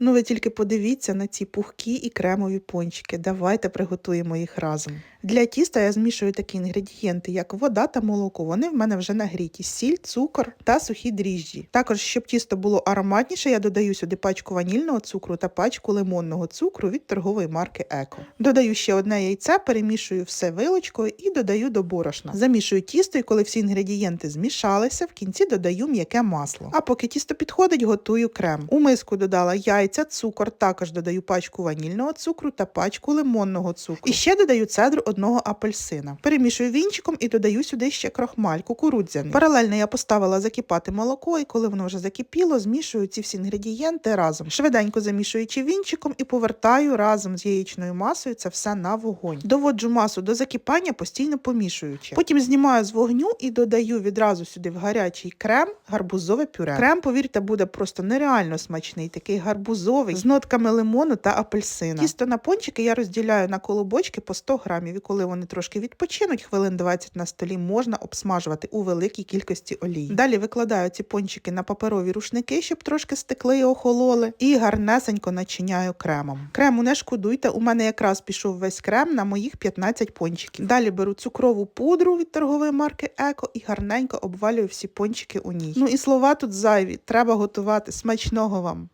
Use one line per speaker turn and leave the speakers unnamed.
Ну ви тільки подивіться на ці пухкі і кремові пончики. Давайте приготуємо їх разом. Для тіста я змішую такі інгредієнти, як вода та молоко. Вони в мене вже нагріті: сіль, цукор та сухі дріжджі. Також, щоб тісто було ароматніше, я додаю сюди пачку ванільного цукру та пачку лимонного цукру від торгової марки Еко. Додаю ще одне яйце, перемішую все вилочкою і додаю до борошна. Замішую тісто, і коли всі інгредієнти змішалися, в кінці додаю м'яке масло. А поки тісто підходить, готую крем. У миску додала яйця, цукор, також додаю пачку ванільного цукру та пачку лимонного цукру. І ще додаю цедру одного апельсина. Перемішую вінчиком і додаю сюди ще крохмаль, кукурудзяний. Паралельно я поставила закипати молоко, і коли воно вже закипіло, змішую ці всі інгредієнти разом. Швиденько замішуючи вінчиком і повертаю разом з яєчною масою це все на вогонь. Доводжу масу до закипання, постійно помішуючи. Потім знімаю з вогню і додаю відразу сюди в гарячий крем гарбузове пюре. Крем, повірте, буде просто нереально смачний, такий гарбузовий з нотками лимону та апельсина. Тісто на пончики я розділяю на колобочки по 100 грамів, і коли вони трошки відпочинуть, хвилин 20 на столі можна обсмажувати у великій кількості олії. Далі викладаю ці пончики на паперові рушники, щоб трошки стекли і охололи, і гарнесенько начиняю кремом. Крему не шкодуйте, у мене якраз пішов весь крем на моїх 15 пончиків. Далі беру цукрову пудру від торгової марки Еко і гарненько обвалюю всі пончики у ній. Ну і слова тут зайві, треба готувати смачного вам.